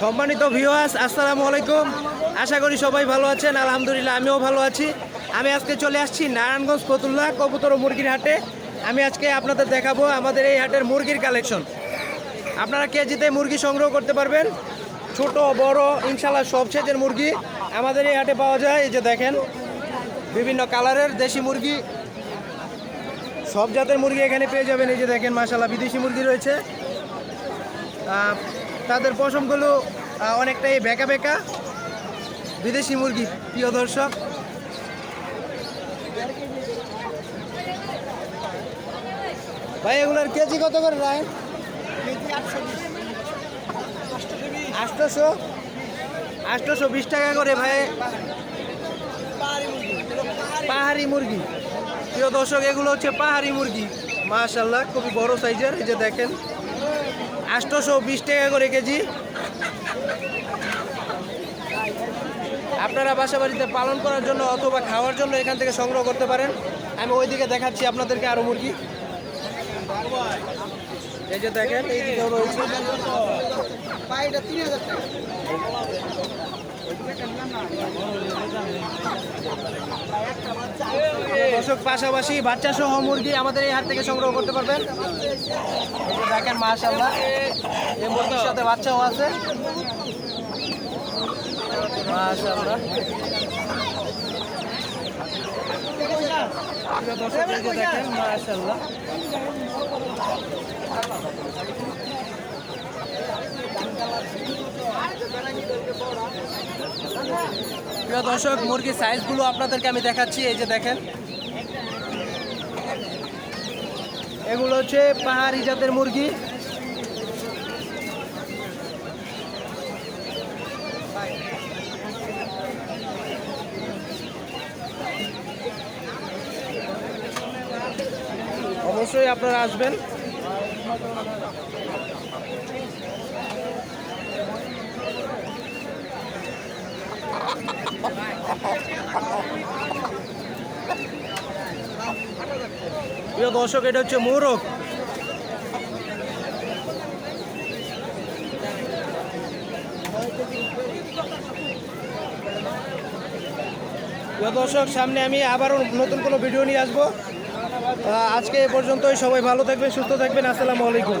সম্মানিত ভিওয়াস আসসালামু আলাইকুম। আশা করি সবাই ভালো আছেন, আলহামদুলিল্লাহ আমিও ভালো আছি। আমি আজকে চলে আসছি নারায়ণগঞ্জ ফতুল্লাহ কবুতর মুরগির হাটে। আমি আজকে আপনাদের দেখাবো আমাদের এই হাটের মুরগির কালেকশন আপনারা কেজিতে মুরগি সংগ্রহ করতে পারবেন। ছোট, বড় ইনশাল্লাহ সব সেজের মুরগি আমাদের এই হাটে পাওয়া যায়। এই যে দেখেন, বিভিন্ন কালারের দেশি মুরগি। সব জাতের মুরগি এখানে পেয়ে যাবেন। এই যে দেখেন মাশাল্লাহ বিদেশি মুরগি রয়েছে। তাদের পশমগুলো অনেকটাই বেঁকা বেঁকা। বিদেশি মুরগি, প্রিয় দর্শক। ভাই, এগুলোর কেজি কত করে, রায়? আটশোশো আটশোশো বিশ টাকা করে, ভাই। পাহাড়ি মুরগি। প্রিয় দর্শক, এগুলো হচ্ছে পাহাড়ি মুরগি। মাশাল্লাহ খুবই বড় সাইজের, এই যে দেখেন। আটশোশো বিশ টাকা করে কেজি। আপনারা বাসা বাড়িতে পালন করার জন্য অথবা খাওয়ার জন্য এখান থেকে সংগ্রহ করতে পারেন। আমি ওইদিকে দেখাচ্ছি আপনাদেরকে আরও মুরগি। এই যে দেখেন এই দিকেও দর্শক, পাশাপাশি বাচ্চা সহ মুরগি আমাদের এই হাট থেকে সংগ্রহ করতে পারবেন। দেখেন মাশাল্লাহ এই মুরগির সাথে বাচ্চাও আছে। মাশাল্লাহ দর্শক দেখেন মাশাল্লাহ প্রিয় দর্শক, মুরগির সাইজগুলো আপনাদেরকে আমি দেখাচ্ছি। এই যে দেখেন। এগুলো হচ্ছে পাহাড়ি জাতের মুরগি। অবশ্যই আপনারা আসবেন। প্রিয় দর্শক, এটা হচ্ছে মোরগ। প্রিয় দর্শক, সামনে আমি আবারও নতুন কোনো ভিডিও নিয়ে আসব। আজকে এ পর্যন্তই। সবাই ভালো থাকবেন, সুস্থ থাকবেন। আসসালামু আলাইকুম।